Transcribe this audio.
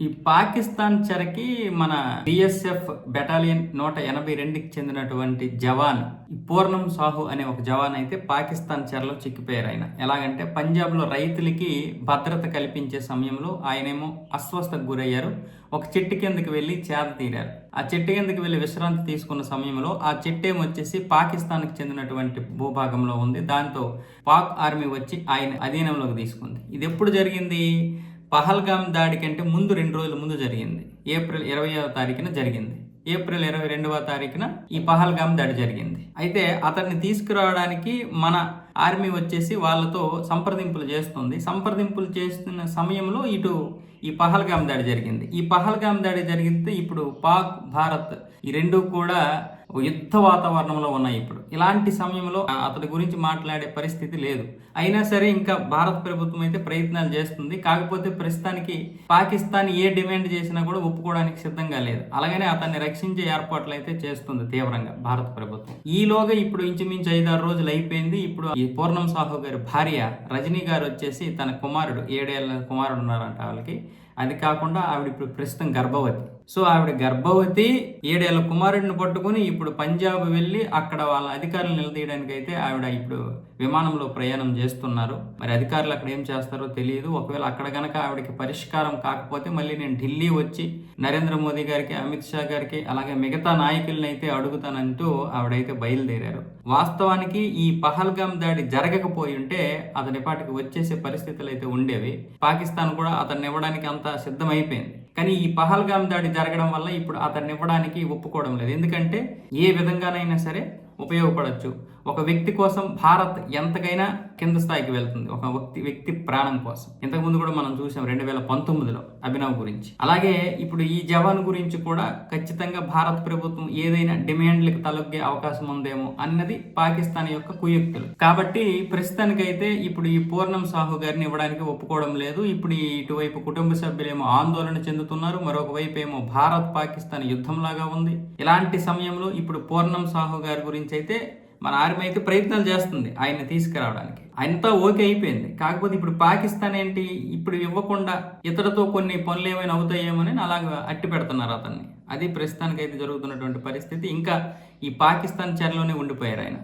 ఈ పాకిస్తాన్ చెరకి మన BSF battalion నూట ఎనభై రెండుకి చెందినటువంటి జవాన్ పూర్ణం సాహు అనే ఒక జవాన్ అయితే పాకిస్తాన్ చెరలో చిక్కిపోయారు ఆయన ఎలాగంటే పంజాబ్లో రైతులకి భద్రత కల్పించే సమయంలో ఆయనేమో అస్వస్థకు గురయ్యారు. ఒక చెట్టు కిందకి వెళ్ళి చేత తీరారు. ఆ చెట్టు కిందకి వెళ్ళి విశ్రాంతి తీసుకున్న సమయంలో ఆ చెట్టు వచ్చేసి పాకిస్తాన్కి చెందినటువంటి భూభాగంలో ఉంది. దాంతో పాక్ ఆర్మీ వచ్చి ఆయన అధీనంలోకి తీసుకుంది. ఇది ఎప్పుడు జరిగింది? పహల్గామ్ దాడి కంటే ముందు రెండు రోజుల ముందు జరిగింది. ఏప్రిల్ ఇరవైవ తారీఖున జరిగింది. ఏప్రిల్ ఇరవై రెండవ తారీఖున ఈ పహల్గామ్ దాడి జరిగింది. అయితే అతన్ని తీసుకురావడానికి మన ఆర్మీ వచ్చేసి వాళ్ళతో సంప్రదింపులు చేస్తుంది. సంప్రదింపులు చేస్తున్న సమయంలో ఇటు ఈ పహల్గామ్ దాడి జరిగింది. ఈ పహల్గామ్ దాడి జరిగితే ఇప్పుడు పాక్ భారత్ ఈ రెండు కూడా యుద్ధ వాతావరణంలో ఉన్నాయి ఇప్పుడు. ఇలాంటి సమయంలో అతడి గురించి మాట్లాడే పరిస్థితి లేదు. అయినా సరే ఇంకా భారత ప్రభుత్వం అయితే ప్రయత్నాలు చేస్తుంది. కాకపోతే ప్రస్తుతానికి పాకిస్తాన్ ఏ డిమాండ్ చేసినా కూడా ఒప్పుకోవడానికి సిద్ధంగా లేదు. అలాగనే అతన్ని రక్షించే ఏర్పాట్లు అయితే చేస్తుంది తీవ్రంగా భారత ప్రభుత్వం. ఈలోగా ఇప్పుడు ఇంచుమించు ఐదారు రోజులు అయిపోయింది. ఇప్పుడు ఈ పూర్ణం సాహు గారి భార్య రజనీ గారు వచ్చేసి తన కుమారుడు ఏడేళ్ళ కుమారుడు ఉన్నారంట వాళ్ళకి అది కాకుండా ఆవిడ ఇప్పుడు ప్రస్తుతం గర్భవతి. సో ఆవిడ గర్భవతి ఏడేళ్ళ కుమారుడిని పట్టుకుని ఇప్పుడు ఇప్పుడు పంజాబ్ వెళ్ళి అక్కడ వాళ్ళ అధికారులు నిలదీయడానికి అయితే ఆవిడ ఇప్పుడు విమానంలో ప్రయాణం చేస్తున్నారు. మరి అధికారులు అక్కడ ఏం చేస్తారో తెలియదు. ఒకవేళ అక్కడ కనుక ఆవిడకి పరిష్కారం కాకపోతే మళ్ళీ నేను ఢిల్లీ వచ్చి నరేంద్ర మోదీ గారికి అమిత్ షా గారికి అలాగే మిగతా నాయకుల్ని అయితే అడుగుతానంటూ ఆవిడైతే బయలుదేరారు. వాస్తవానికి ఈ పహల్గామ్ దాడి జరగకపోయి ఉంటే అతని పాటికి వచ్చేసే పరిస్థితులు అయితే ఉండేవి. పాకిస్తాన్ కూడా అతన్ని ఇవ్వడానికి అంత సిద్ధమైపోయింది. కానీ ఈ పహల్గామ్ దాడి జరగడం వల్ల ఇప్పుడు అతన్ని ఇవ్వడానికి ఒప్పుకోవడం లేదు. ఎందుకంటే ఏ విధంగానైనా సరే ఉపయోగపడవచ్చు ఒక వ్యక్తి కోసం భారత్ ఎంతకైనా కింద స్థాయికి వెళ్తుంది. ఒక వ్యక్తి వ్యక్తి ప్రాణం కోసం. ఇంతకుముందు కూడా మనం చూసాం రెండు వేల పంతొమ్మిదిలో అభినవ్ గురించి. అలాగే ఇప్పుడు ఈ జవాన్ గురించి కూడా ఖచ్చితంగా భారత ప్రభుత్వం ఏదైనా డిమాండ్లకు తలొగ్గే అవకాశం ఉందేమో అన్నది పాకిస్తాన్ యొక్క కుయుక్తులు. కాబట్టి ప్రస్తుతానికైతే ఇప్పుడు ఈ పూర్ణం సాహు గారిని ఇవ్వడానికి ఒప్పుకోవడం లేదు. ఇప్పుడు ఇటువైపు కుటుంబ సభ్యులేమో ఆందోళన చెందుతున్నారు. మరొక వైపు ఏమో భారత్ పాకిస్తాన్ యుద్ధంలాగా ఉంది. ఇలాంటి సమయంలో ఇప్పుడు పూర్ణం సాహు గారి గురించి అయితే మన ఆర్మీ అయితే ప్రయత్నాలు చేస్తుంది ఆయన తీసుకురావడానికి. అంతా ఓకే అయిపోయింది. కాకపోతే ఇప్పుడు పాకిస్తాన్ ఏంటి? ఇప్పుడు ఇవ్వకుండా ఇతరతో కొన్ని పనులు ఏమైనా అవుతాయేమోని అలాగ అట్టి పెడుతున్నారు అతన్ని. అది ప్రస్తుతానికి అయితే జరుగుతున్నటువంటి పరిస్థితి. ఇంకా ఈ పాకిస్తాన్ చెరలోనే ఉండిపోయారు ఆయన.